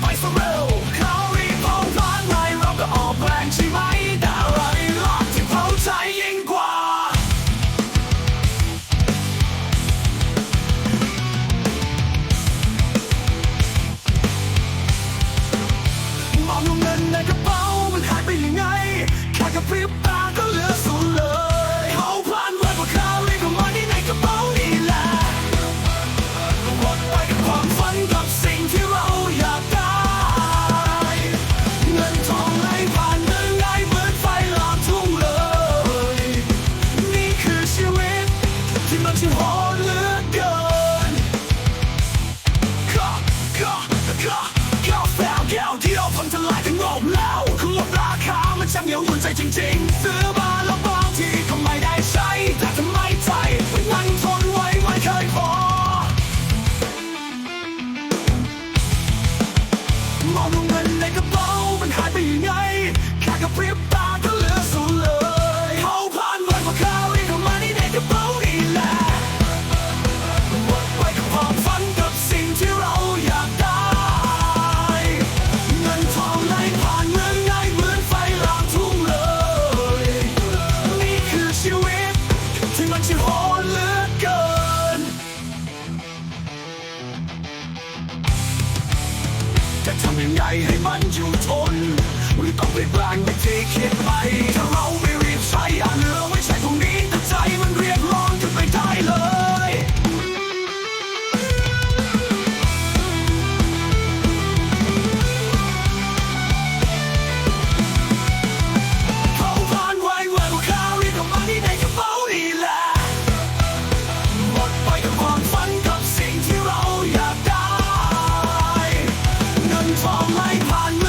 เร็เรีบเอาล้านไล่เราก็ออกแรงใช่ไหมแต่อะไรล่ะที่เขาใจยิ่งกว่า มองเงินในกระเป๋ามันหายไปยังไง แค่กระพริบตาก็ ใจจริงๆ ซื้อบาแล้วบางทีก็ไม่ได้ใช้ แต่ทำไมใจเป็นมันทนไว้ไม่เคยพอ มอง จะทำยังไงให้มันอยู่ทนไม่ต้องไปแปลงวิธี All my man.